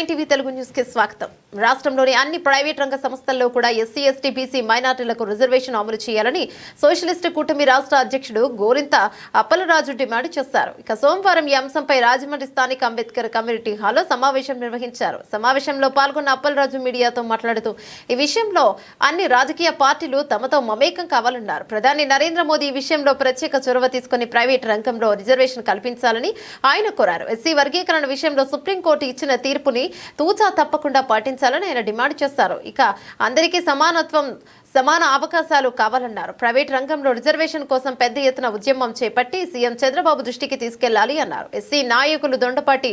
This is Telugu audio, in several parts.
నైన్ టీవీ తెలుగు న్యూస్కి స్వాగతం. రాష్ట్రంలోని అన్ని ప్రైవేట్ రంగ సంస్థల్లో కూడా ఎస్సీ ఎస్టీ బీసీ మైనార్టీలకు రిజర్వేషన్ అమలు చేయాలని సోషలిస్ట్ కూటమి రాష్ట్ర అధ్యక్షుడు గోరింత అప్పలరాజు డిమాండ్ చేశారు. ఇక సోమవారం ఈ అంశంపై రాజమండ్రి స్థానిక అంబేద్కర్ కమ్యూనిటీ హాల్లో సమావేశం నిర్వహించారు. సమావేశంలో పాల్గొన్న అప్పలరాజు మీడియాతో మాట్లాడుతూ ఈ విషయంలో అన్ని రాజకీయ పార్టీలు తమతో మమేకం కావాలన్నారు. ప్రధాని నరేంద్ర మోదీ ఈ విషయంలో ప్రత్యేక చొరవ తీసుకుని ప్రైవేట్ రంగంలో రిజర్వేషన్ కల్పించాలని ఆయన కోరారు. ఎస్సీ వర్గీకరణ విషయంలో సుప్రీంకోర్టు ఇచ్చిన తీర్పుని తూచా తప్పకుండా పాటించాలని ఆయన డిమాండ్ చేశారు ఇక అందరికీ సమానత్వం సమాన అవకాశాలు కావాలన్నారు. ప్రైవేట్ రంగంలో రిజర్వేషన్ కోసం పెద్ద ఎత్తున ఉద్యమం చేపట్టి సీఎం చంద్రబాబు దృష్టికి తీసుకెళ్ళాలి అన్నారు. ఎస్సీ నాయకులు దొండపాటి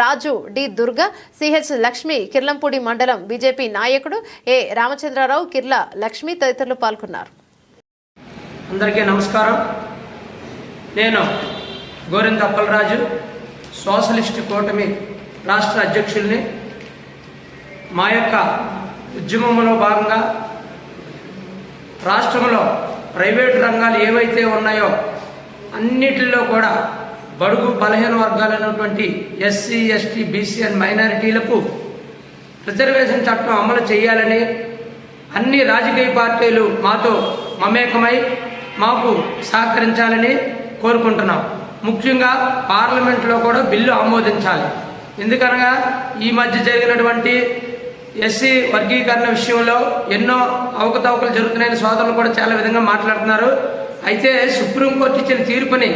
రాజు డి దుర్గా సిహెచ్ లక్ష్మి కిర్లంపూడి మండలం బీజేపీ నాయకుడు ఏ రామచంద్రరావు కిర్ల లక్ష్మి తదితరులు పాల్గొన్నారు. అందరికీ నమస్కారం. నేను గోరింద అప్పలరాజు సోషలిస్ట్ కూటమి రాష్ట్ర అధ్యక్షుల్ని. మా యొక్క ఉద్యమంలో భాగంగా రాష్ట్రంలో ప్రైవేటు రంగాలు ఏవైతే ఉన్నాయో అన్నిటిలో కూడా బడుగు బలహీన వర్గాలైనటువంటి ఎస్సీ ఎస్టీ బీసీ అండ్ మైనారిటీలకు రిజర్వేషన్ చట్టం అమలు చేయాలని అన్ని రాజకీయ పార్టీలు మాతో మమేకమై మాకు సహకరించాలని కోరుకుంటున్నాం. ముఖ్యంగా పార్లమెంట్లో కూడా బిల్లు ఆమోదించాలి. ఎందుకనగా ఈ మధ్య జరిగినటువంటి ఎస్సీ వర్గీకరణ విషయంలో ఎన్నో అవకతవకలు జరుగుతున్నాయని సోదరులు కూడా చాలా విధంగా మాట్లాడుతున్నారు. అయితే సుప్రీంకోర్టు ఇచ్చిన తీర్పుని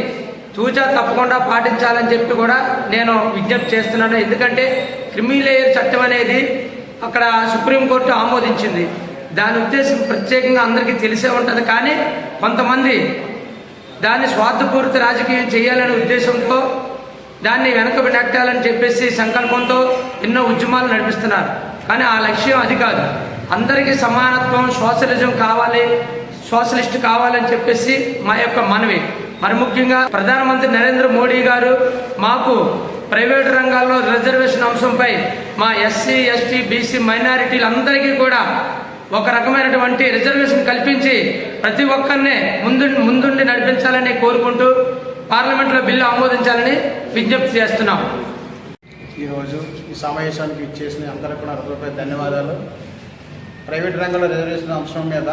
తూచా తప్పకుండా పాటించాలని చెప్పి కూడా నేను విజ్ఞప్తి చేస్తున్నాను. ఎందుకంటే క్రిమిలేయర్ చట్టం అనేది అక్కడ సుప్రీంకోర్టు ఆమోదించింది. దాని ఉద్దేశం ప్రత్యేకంగా అందరికీ తెలిసే ఉంటుంది. కానీ కొంతమంది దాన్ని స్వార్థపూరిత రాజకీయం చేయాలనే ఉద్దేశంతో దాన్ని వెనక నెట్టాలని చెప్పేసి సంకల్పంతో ఎన్నో ఉద్యమాలు నడిపిస్తున్నారు. కానీ ఆ లక్ష్యం అది కాదు. అందరికీ సమానత్వం సోషలిజం కావాలి సోషలిస్ట్ కావాలని చెప్పేసి మా యొక్క మనవి. మరి ముఖ్యంగా ప్రధానమంత్రి నరేంద్ర మోడీ గారు మాకు ప్రైవేట్ రంగాల్లో రిజర్వేషన్ అంశంపై మా ఎస్సీ ఎస్టీ బీసీ మైనారిటీలందరికీ కూడా ఒక రకమైనటువంటి రిజర్వేషన్ కల్పించి ప్రతి ఒక్కరిని ముందు ముందుండి నడిపించాలని కోరుకుంటూ పార్లమెంట్లో బిల్లు ఆమోదించాలని విజ్ఞప్తి చేస్తున్నాం. ఈరోజు ఈ సమావేశానికి ఇచ్చేసిన అందరికీ కూడా ధన్యవాదాలు. ప్రైవేట్ రంగంలో రిజర్వేషన్ అంశం మీద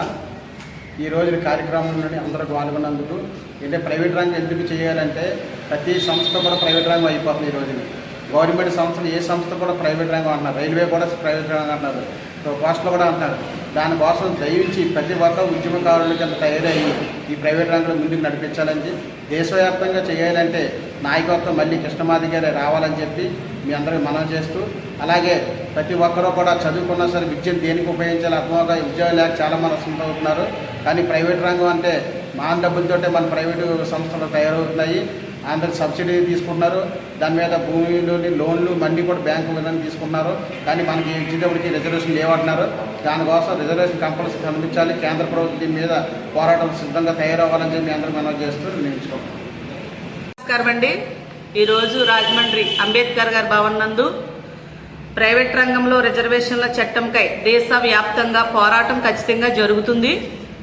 ఈ రోజు కార్యక్రమంలోని అందరూ పాల్గొన్నందుకు అంటే ప్రైవేట్ రంగం ఎందుకు చేయాలంటే ప్రతి సంస్థ కూడా ప్రైవేట్ రంగం అయిపోతుంది ఈ రోజుని. గవర్నమెంట్ సంస్థలు ఏ సంస్థ కూడా ప్రైవేట్ రంగం అంటున్నారు. రైల్వే కూడా ప్రైవేట్ రంగం అంటున్నారు. సో పోస్టులు కూడా అంటున్నారు. దానికోసం దయించి ప్రతి ఒక్క ఉద్యమకారుల కింద తయారయ్యి ఈ ప్రైవేట్ రంగంలో ముందుకు నడిపించాలని దేశవ్యాప్తంగా చేయాలంటే నాయకత్వం మళ్ళీ కృష్ణమాది గారే రావాలని చెప్పి మీ అందరికీ మనం చేస్తూ అలాగే ప్రతి ఒక్కరూ కూడా చదువుకున్నా సరే విద్యను దేనికి ఉపయోగించాలి అర్థమవుగా ఉద్యోగం లేక చాలా మంది అవుతున్నారు. కానీ ప్రైవేట్ రంగం అంటే మా డబ్బులతోటే మన ప్రైవేటు సంస్థలు తయారవుతున్నాయి. అందరు సబ్సిడీ తీసుకుంటున్నారు. దాని మీద భూమిలోని లోన్లు మళ్ళీ కూడా బ్యాంకు విధానం తీసుకున్నారు కానీ మనకి ఇచ్చేటప్పటికి రిజర్వేషన్ లేవంటున్నారు. దానికోసం రిజర్వేషన్ కంపల్సరీ కనిపించాలి కేంద్ర ప్రభుత్వం దీని మీద పోరాటం సిద్ధంగా తయారవ్వాలని చెప్పి అందరూ మనం చేస్తూ నిర్ణయించుకోవాలి. నమస్కారం అండి. ఈరోజు రాజమండ్రి అంబేద్కర్ గారి భవన్ నందు ప్రైవేట్ రంగంలో రిజర్వేషన్ల చట్టంకై దేశవ్యాప్తంగా పోరాటం ఖచ్చితంగా జరుగుతుంది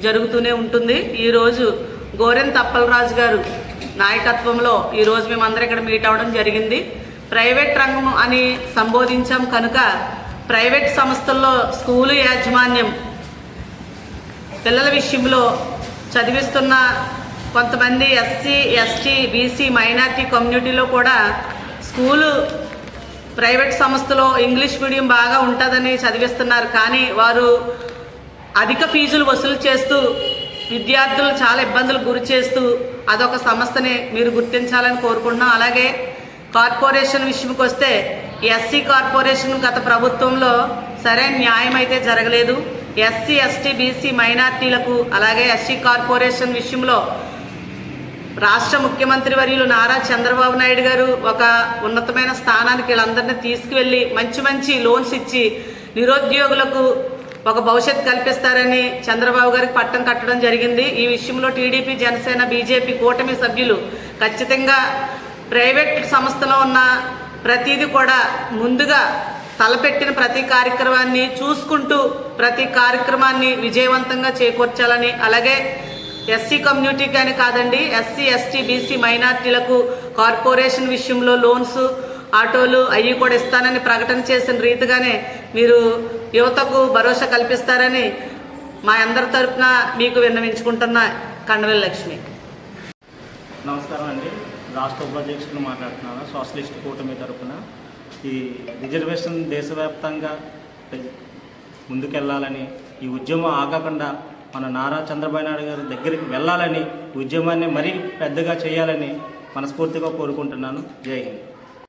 జరుగుతూనే ఉంటుంది. ఈరోజు గోరెన్ తప్పలరాజు గారు నాయకత్వంలో ఈరోజు మేమందరం ఇక్కడ మీట్ అవ్వడం జరిగింది. ప్రైవేట్ రంగం అని సంబోధించాం కనుక ప్రైవేట్ సంస్థల్లో స్కూలు యాజమాన్యం పిల్లల విషయంలో చదివిస్తున్న కొంతమంది ఎస్సీ ఎస్టీ బీసీ మైనార్టీ కమ్యూనిటీలో కూడా స్కూలు ప్రైవేట్ సంస్థలో ఇంగ్లీష్ మీడియం బాగా ఉంటుందని చదివిస్తున్నారు. కానీ వారు అధిక ఫీజులు వసూలు చేస్తూ విద్యార్థులు చాలా ఇబ్బందులు గురి చేస్తూ అదొక సంస్థని మీరు గుర్తించాలని కోరుకుంటున్నాం. అలాగే కార్పొరేషన్ విషయంకి వస్తే ఎస్సీ కార్పొరేషన్ గత ప్రభుత్వంలో సరైన న్యాయం అయితే జరగలేదు. ఎస్సీ ఎస్టీ బీసీ మైనార్టీలకు అలాగే ఎస్సీ కార్పొరేషన్ విషయంలో రాష్ట్ర ముఖ్యమంత్రి వర్యులు నారా చంద్రబాబు నాయుడు గారు ఒక ఉన్నతమైన స్థానానికి వీళ్ళందరినీ తీసుకువెళ్ళి మంచి మంచి లోన్స్ ఇచ్చి నిరుద్యోగులకు ఒక భవిష్యత్ కల్పిస్తారని చంద్రబాబు గారికి పట్టం కట్టడం జరిగింది. ఈ విషయంలో టీడీపీ జనసేన బీజేపీ కూటమి సభ్యులు ఖచ్చితంగా ప్రైవేట్ సంస్థలో ఉన్న ప్రతిదీ కూడా ముందుగా తలపెట్టిన ప్రతి కార్యక్రమాన్ని చూసుకుంటూ ప్రతి కార్యక్రమాన్ని విజయవంతంగా చేకూర్చాలని అలాగే ఎస్సీ కమ్యూనిటీకి అని కాదండి ఎస్సీ ఎస్టీ బీసీ మైనార్టీలకు కార్పొరేషన్ విషయంలో లోన్స్ ఆటోలు అవి కూడా ఇస్తానని ప్రకటన చేసిన రీతిగానే మీరు యువతకు భరోసా కల్పిస్తారని మా అందరి తరపున మీకు విన్నవించుకుంటున్న కండవెల్ లక్ష్మి. నమస్కారం అండి. రాష్ట్ర ఉపాధ్యక్షులు మాట్లాడుతున్నాను సోషలిస్ట్ కూటమి తరపున ఈ రిజర్వేషన్ దేశవ్యాప్తంగా ముందుకెళ్ళాలని ఈ ఉద్యమం ఆగకుండా మన నారా చంద్రబాబు నాయుడు గారి దగ్గరికి వెళ్ళాలని ఉద్యమాన్ని మరీ పెద్దగా చేయాలని మనస్ఫూర్తిగా కోరుకుంటున్నాను. జై హింద్.